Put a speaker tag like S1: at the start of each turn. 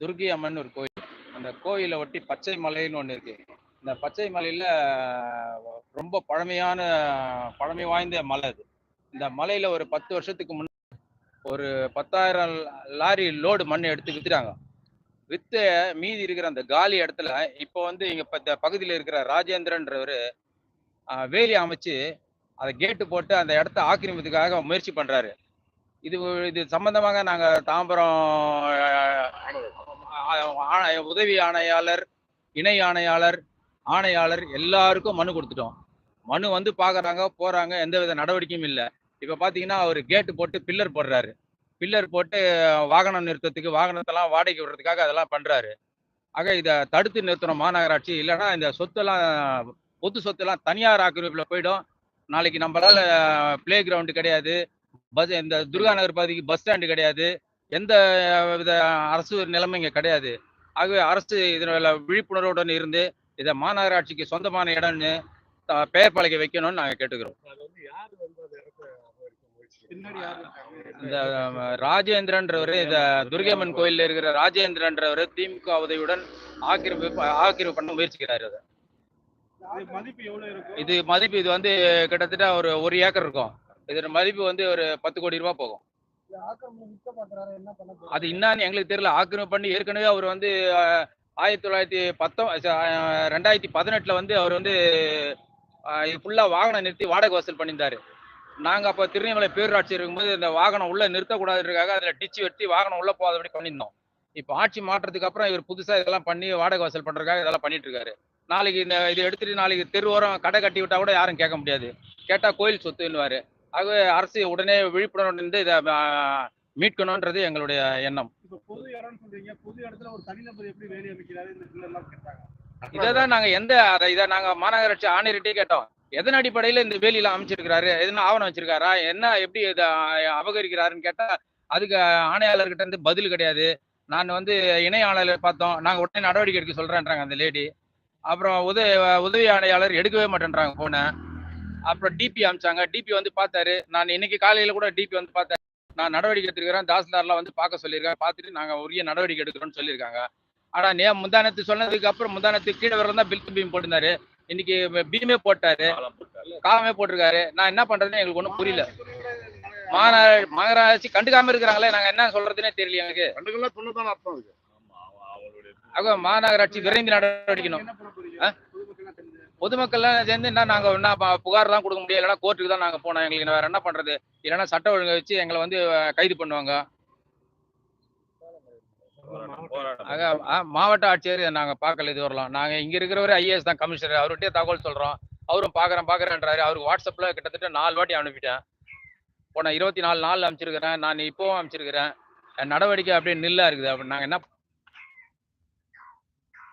S1: துர்கி அம்மன் ஒரு கோயில். அந்த கோயிலை ஒட்டி பச்சை மலைன்னு ஒன்று இருக்கு. இந்த பச்சை மலையில ரொம்ப பழமையான பழமை வாய்ந்த மலை அது. இந்த மலையில ஒரு பத்து வருஷத்துக்கு முன்ன ஒரு பத்தாயிரம் லாரி லோடு மண் எடுத்து வித்துட்டாங்க. வித்து மீதி இருக்கிற அந்த காலி இடத்துல இப்போ வந்து இங்க பகுதியில் இருக்கிற ராஜேந்திரன்றவர் வேலி அமைச்சு அதை கேட்டு போட்டு அந்த இடத்த ஆக்கிரமிப்புக்காக முயற்சி பண்றாரு. இது இது சம்பந்தமாக நாங்கள் தாம்பரம் உதவி ஆணையாளர் இணை ஆணையாளர் ஆணையாளர் எல்லாருக்கும் மனு கொடுத்துட்டோம். மனு வந்து பார்க்குறாங்க போகிறாங்க எந்த வித நடவடிக்கையும் இல்லை. இப்போ பார்த்தீங்கன்னா அவர் கேட்டு போட்டு பில்லர் போடுறாரு. பில்லர் போட்டு வாகனம் நிறுத்தத்துக்கு வாகனத்தெல்லாம் வாடகைக்கு விடுறதுக்காக அதெல்லாம் பண்ணுறாரு ஆக இதை தடுத்து நிறுத்தணும் மாநகராட்சி. இல்லைன்னா இந்த சொத்தெல்லாம் பொது சொத்தெல்லாம் தனியார் ஆக்கிரமிப்பில் போயிடும். நாளைக்கு நம்மளால பிளே கிரவுண்டு கிடையாது. பஸ் இந்த துர்கா நகர் பகுதிக்கு பஸ் ஸ்டாண்டு கிடையாது. எந்த வித அரசு நிலைமை இங்க கிடையாது. ஆகவே அரசு இதில் விழிப்புணர்வுடன் இருந்து இதை மாநகராட்சிக்கு சொந்தமான இடம்னு பெயர் பலகை வைக்கணும்னு நாங்கள் கேட்டுக்கிறோம்? இந்த ராஜேந்திரன்றவர் இந்த துர்கையம்மன் கோயில்ல இருக்கிற ராஜேந்திரன்றவர் திமுக உதவியுடன் ஆக்கிரமிப்பு ஆக்கிரமிப்பு பண்ண முயற்சிக்கிறாரு அதை.
S2: இது மதிப்பு எவ்வளவு இருக்கும்?
S1: இது மதிப்பு இது வந்து கிட்டத்தட்ட ஒரு ஒரு ஏக்கர் இருக்கும். இதோட மதிப்பு வந்து ஒரு பத்து கோடி ரூபாய் போகும்.
S2: என்ன பண்ண
S1: அது என்னன்னு எங்களுக்கு தெரியல. ஆக்கிரமிப்பு பண்ணி ஏற்கனவே அவர் வந்து ஆயிரத்தி தொள்ளாயிரத்தி பத்தொ ரெண்டாயிரத்தி பதினெட்டுல வந்து அவர் வந்து ஃபுல்லாக வாகனம் நிறுத்தி வாடகை வசூல் பண்ணியிருந்தாரு. நாங்கள் அப்போ திருநெல்வேலி பேரூராட்சி இருக்கும்போது இந்த வாகனம் உள்ள நிறுத்தக்கூடாதுக்காக அதில் டிச்சு வெட்டி வாகனம் உள்ள போகாதபடி பண்ணியிருந்தோம். இப்போ ஆட்சி மாற்றத்துக்கு அப்புறம் இவர் புதுசாக இதெல்லாம் பண்ணி வாடகை வசூல் பண்ணுறதுக்காக இதெல்லாம் பண்ணிட்டு இருக்காரு நாளைக்கு இந்த இதை எடுத்துட்டு நாளைக்கு தெருவோரம் கடை கட்டி விட்டா கூட யாரும் கேட்க முடியாது. கேட்டால் கோயில் சொத்துன்னுவாரு. ஆகவே அரசு உடனே விழிப்புணர்வு இருந்து இதை அஹ், மீட்கணுன்றது எங்களுடைய எண்ணம்.
S2: பொது சொல்றீங்க. பொது இடத்துல ஒரு தனிநபர் எப்படி வேலை
S1: இதை தான் நாங்க எந்த அதை இதை நாங்க மாநகராட்சி ஆணையர்கிட்டே கேட்டோம். எதன் அடிப்படையில இந்த வேலியில அமைச்சிருக்கிறாரு? எதுனா ஆவணம் வச்சிருக்காரா? என்ன எப்படி இதை அபகரிக்கிறாருன்னு கேட்டா அதுக்கு ஆணையாளர்கிட்ட இருந்து பதில் கிடையாது. நான் வந்து இணை ஆணையாளர் பார்த்தோம். நாங்க உடனே நடவடிக்கை எடுக்க சொல்றேன்றாங்க அந்த லேடி. அப்புறம் உதவி உதவி ஆணையாளர் எடுக்கவே மாட்டேன்றாங்க போனை அப்புறம் டிபி அமிச்சாங்க. டிபி வந்து பார்த்தாரு நான் இன்னைக்கு காலையில கூட டிபி வந்து பார்த்தேன் நான் நடவடிக்கை எடுத்துருக்கிறேன். தாசில்தார்லாம் வந்து பார்க்க சொல்லியிருக்கேன் பார்த்துட்டு நாங்க உரிய நடவடிக்கை எடுக்கிறோம்னு சொல்லியிருக்காங்க. ஆனா நே முந்தானத்து சொன்னதுக்கு அப்புறம் முந்தானத்து கீழே வரலாம் தான் பில் பீம் போட்டிருந்தாரு. இன்னைக்கு பீமே போட்டாரு. காலமே போட்டிருக்காரு. நான் என்ன பண்றதுன்னு எங்களுக்கு ஒன்றும் புரியல. மாநகர மாநகராட்சி கண்டுக்காம இருக்கிறாங்களே நாங்க என்ன சொல்றதுன்னே தெரியல எனக்கு. மாநகராட்சி விரைந்து நடவடிக்கணும். பொதுமக்கள்லாம் சேர்ந்து என்ன நாங்க என்ன ப- புகார் தான் கொடுக்க முடியாது. இல்லைன்னா கோர்ட்டுக்கு தான் நாங்க போனோம் எங்களுக்கு வேற என்ன பண்றது? இல்லைன்னா சட்ட ஒழுங்கை வச்சு எங்களை வந்து கைது பண்ணுவாங்க. மாவட்ட ஆட்சியர் நாங்க பார்க்கல இது வரலாம். நாங்க இங்க இருக்கிறவரு ஐஏஎஸ் தான் கமிஷனர். அவர்கிட்டயே தகவல் சொல்றோம். அவரும் பாக்குறேன் பாக்குறேன்றாரு. அவருக்கு வாட்ஸ்அப்ல கிட்டத்தட்ட நாலு வாட்டி அனுப்பிட்டேன். போன இருபத்தி நாலு நாள் அமைச்சிருக்கிறேன் நான் இப்போவும் அமைச்சிருக்கிறேன் நடவடிக்கை அப்படியே நில்லா இருக்குது. அப்படி நாங்க என்ன